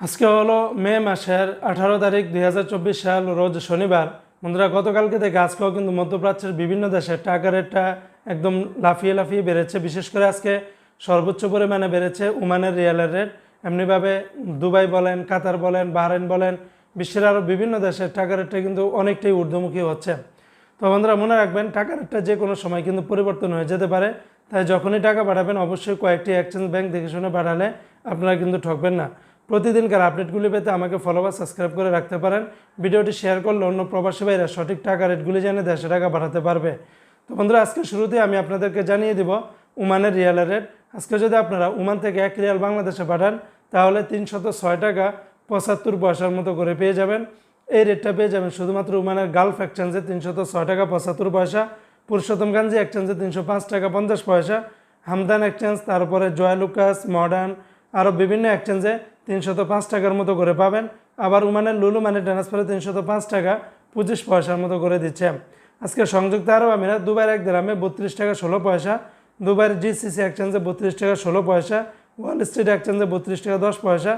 আজকে হলো মে মাসের আঠারো তারিখ দুই হাজার চব্বিশ সাল, রোজ শনিবার। বন্ধুরা, গতকালকে থেকে আজকেও কিন্তু মধ্যপ্রাচ্যের বিভিন্ন দেশে টাকা রেটটা একদম লাফিয়ে লাফিয়ে বেড়েছে। বিশেষ করে আজকে সর্বোচ্চ পরিমাণে বেড়েছে ওমানের রিয়ালের রেট। এমনিভাবে দুবাই বলেন, কাতার বলেন, বাহরাইন বলেন, বিশ্বের আরও বিভিন্ন দেশের টাকা রেটটা কিন্তু অনেকটাই ঊর্ধ্বমুখী হচ্ছে। তো বন্ধুরা, মনে রাখবেন, টাকা রেটটা যে কোনো সময় কিন্তু পরিবর্তন হয়ে যেতে পারে। তাই যখনই টাকা পাঠাবেন, অবশ্যই কয়েকটি এক্সচেঞ্জ ব্যাংক দেখে শুনে পাঠালে আপনারা কিন্তু ঠকবেন না। প্রতিদিনকার আপডেটগুলি পেতে আমাকে ফলো বা সাবস্ক্রাইব করে রাখতে পারেন। ভিডিওটি শেয়ার করলে অন্য প্রবাসী ভাইরা সঠিক টাকা রেটগুলি জেনে দেশে টাকা পাঠাতে পারবে। তো বন্ধুরা আজকে শুরুতে আমি আপনাদেরকে জানিয়ে দিব উমানের রিয়ালের রেট আজকে যদি আপনারা উমান থেকে এক রিয়াল বাংলাদেশে পাঠান, তাহলে তিনশত ছয় টাকা পঁচাত্তর পয়সার মতো করে পেয়ে যাবেন। এই রেটটা পেয়ে যাবেন শুধুমাত্র উমানের গালফ এক্সচেঞ্জে তিনশত ছয় টাকা পঁচাত্তর পয়সা, পুরুষোত্তম পুরুষোত্তমগঞ্জি এক্সচেঞ্জে তিনশো পাঁচ টাকা পঞ্চাশ পয়সা, হামদান এক্সচেঞ্জ তারপরে জয়লুকাস মডার্ন আরও বিভিন্ন এক্সচেঞ্জে তিনশত পাঁচ টাকার মতো করে পাবেন। আবার উমানের লুলু মানে ট্রান্সফারে তিনশত পাঁচ টাকা পঁচিশ পয়সার মতো করে দিচ্ছে। আজকে সংযুক্ত আরব আমিরাত দুবাইয়ের এক গ্রামে বত্রিশ টাকা ষোলো পয়সা, দুবাইয়ের জিসিসি এক্সচেঞ্জে বত্রিশ টাকা ষোলো পয়সা, ওয়াল স্ট্রিট এক্সচেঞ্জে বত্রিশ টাকা দশ পয়সা,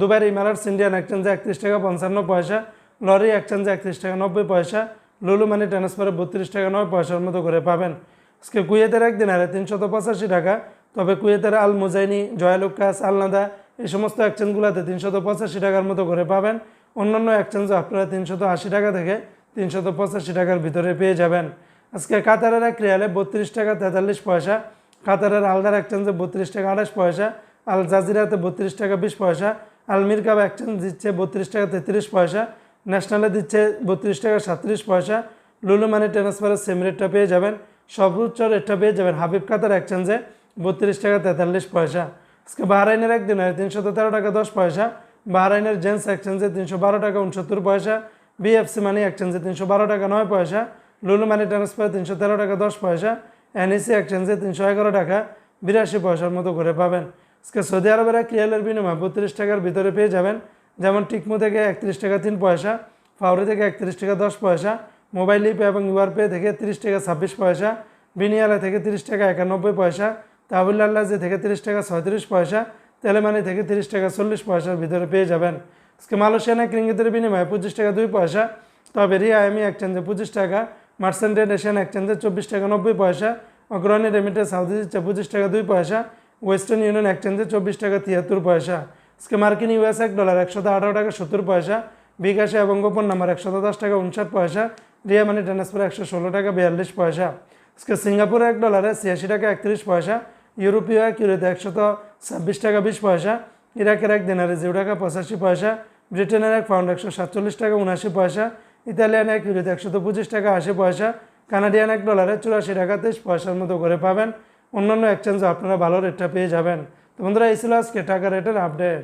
দুবাইয়ের ইমারাটস ইন্ডিয়ান এক্সচেঞ্জে একত্রিশ টাকা পঞ্চান্ন পয়সা, লরি এক্সচেঞ্জে একত্রিশ টাকা নব্বই পয়সা, লুলু মানি ট্রান্সফারে বত্রিশ টাকা নয় পয়সার মতো করে পাবেন। আজকে কুয়েতের একদিন আরে তিনশত পঁচাশি টাকা, তবে কুয়েতের আল মুজাইনি জয়ালুকাস আলনাদা এই সমস্ত এক্সচেঞ্জগুলোতে তিনশত পঁচাশি টাকার মতো করে পাবেন। অন্যান্য এক্সচেঞ্জে আপনারা তিনশত আশি টাকা থেকে তিনশত পঁচাশি টাকার ভিতরে পেয়ে যাবেন। আজকে কাতারের এক রিয়ালে বত্রিশ টাকা তেতাল্লিশ পয়সা, কাতারের আলদার এক্সচেঞ্জে বত্রিশ টাকা আঠাশ পয়সা, আল জাজিরাতে বত্রিশ টাকা বিশ পয়সা, আল মিরকাব এক্সচেঞ্জ দিচ্ছে বত্রিশ টাকা তেত্রিশ পয়সা, ন্যাশনালে দিচ্ছে বত্রিশ টাকা সাতত্রিশ পয়সা, লুলু মানি ট্রান্সফারের সেম রেটটা পেয়ে যাবেন। সর্বোচ্চ রেটটা পেয়ে যাবেন হাবিব কাতার এক্সচেঞ্জে বত্রিশ টাকা তেতাল্লিশ পয়সা। আজকে বাহরাইনের একদিন হয় তিনশত তেরো টাকা দশ পয়সা। বাহরাইনের জেন্টস এক্সচেঞ্জে তিনশো বারো টাকা, উনসত্তর পয়সা। বিএফসি মানি এক্সচেঞ্জে তিনশো বারো টাকা, নয় পয়সা। লুলু মানি ট্রান্সফার তিনশো তেরো টাকা, দশ পয়সা। এনইসি এক্সচেঞ্জে তিনশো এগারো টাকা, বিরাশি পয়সার মতো করে পাবেন। আজকে সৌদি আরবের এক রিয়ালের বিনিময় বত্রিশ টাকার ভিতরে পেয়ে যাবেন। যেমন টিকমো থেকে একত্রিশ টাকা তিন পয়সা, ফাউরি থেকে একত্রিশ টাকা দশ পয়সা, মোবাইল ইপে এবং ইউআর পে থেকে তিরিশ টাকা ছাব্বিশ পয়সা, বিনিয়ালা থেকে তিরিশ টাকা একানব্বই পয়সা তাবুল্লাহজি থেকে তিরিশ টাকা ছয়ত্রিশ পয়সা তেলে তেলেমানি থেকে তিরিশ টাকা চল্লিশ পয়সার ভিতরে পেয়ে যাবেন। আজকে মালয়েশিয়ানা ক্রিঙ্গিতের বিনিময়ে পঁচিশ টাকা দুই পয়সা, তবে রিয়া এমি এক্সচেঞ্জে পঁচিশ টাকা মার্সেন্টেড এশিয়ান এক্সচেঞ্জে চব্বিশ টাকা নব্বই পয়সা, অগ্রণী রেমিটে সাউদি দিচ্ছে পঁচিশ টাকা দুই পয়সা, ওয়েস্টার্ন ইউনিয়ন এক্সচেঞ্জে চব্বিশ টাকা তিয়াত্তর পয়সা। আজকে মার্কিন ইউএস এক ডলার একশত আঠারো টাকা সত্তর পয়সা, বিকাশে এবং গোপন নাম্বার একশত দশ টাকা উনষাট পয়সা, রিয়া মানি ট্রান্সফার একশো ষোলো টাকা বিয়াল্লিশ পয়সা। আজকে সিঙ্গাপুরে এক ডলারে ছিয়াশি টাকা একত্রিশ পয়সা ইউরোপীয় এক ইউরোতে একশত ছাব্বিশ টাকা বিশ পয়সা, ইরাকের এক দিনারে জিরো টাকা পঁচাশি পয়সা, ব্রিটেনের এক পাউন্ড একশো সাতচল্লিশ টাকা উনআশি পয়সা, ইতালিয়ান এক ইউরোতে একশত পঁচিশ টাকা আশি পয়সা, কানাডিয়ান এক ডলারে চুরাশি টাকা তেইশ পয়সার মতো করে পাবেন। অন্যান্য এক্সচেঞ্জে আপনারা ভালো রেটটা পেয়ে যাবেন। তো বন্ধুরা, এই ছিল আজকে টাকা রেটের আপডেট